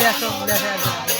নিয়ে আসো নিয়ে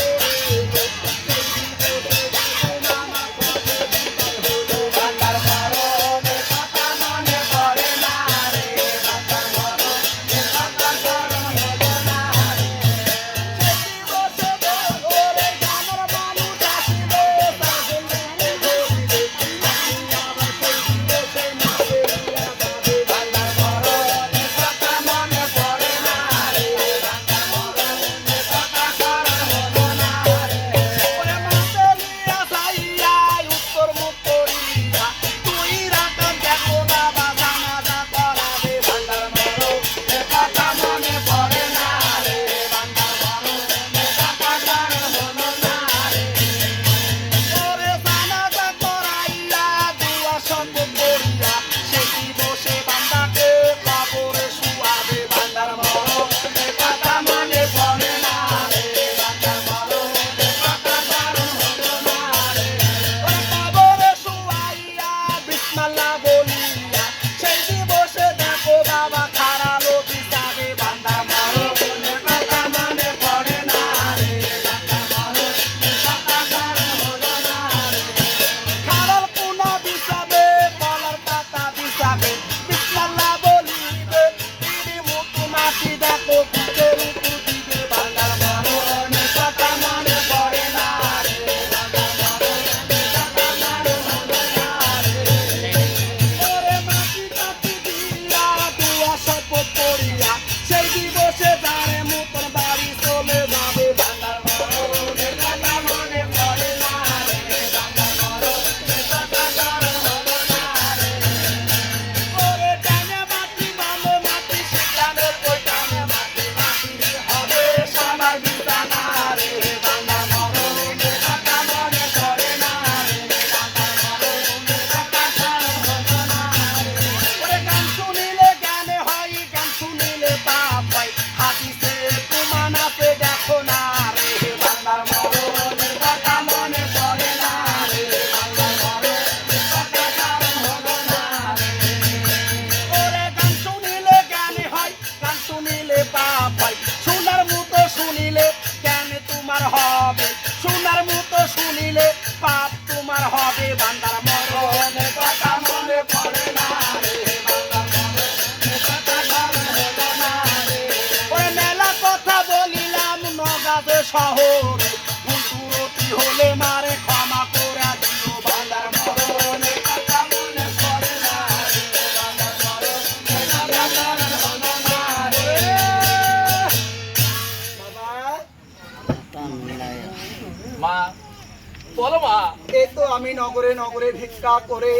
আমি নগরে নগরে ভিক্ষা করে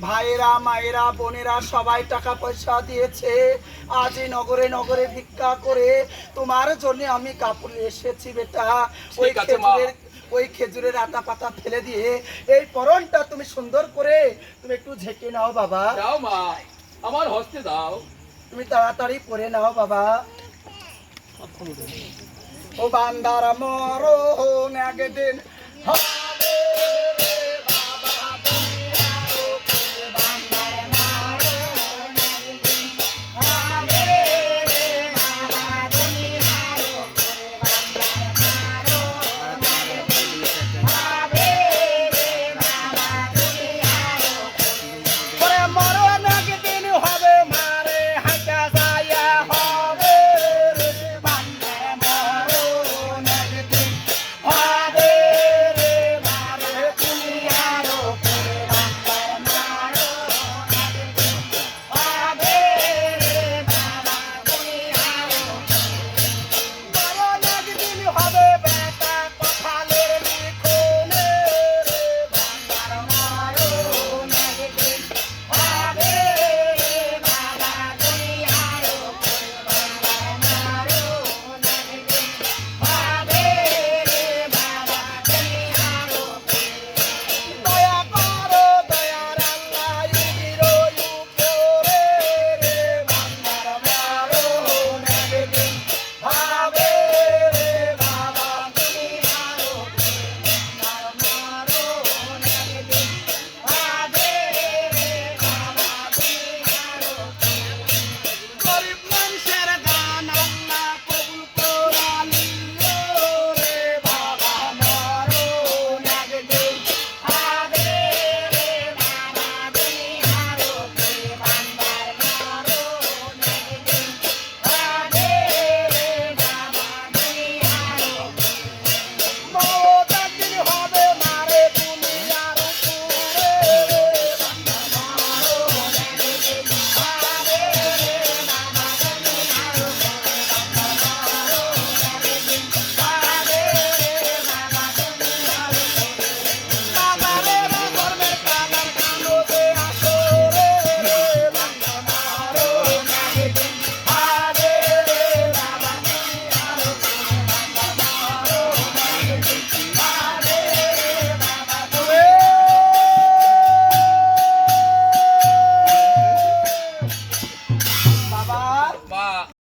ভাইয়েরা মায়েরা বোনেরা সবাই টাকা পয়সা দিয়েছে। আজ এই নগরে নগরে ভিক্ষা করে তোমার জন্য আমি কাপড় এসেছি বেটা। ওই। খেজুরের ওই খেজুরের আটা পাতা ফেলে দিয়ে এই পরনটা তুমি সুন্দর করে তুমি একটু ঝেঁকে নাও বাবা। দাও মা আমার হস্তে দাও। তুমি তাড়াতাড়ি পরে নাও বাবা। ও বান্দার মরণ একদিন। হয়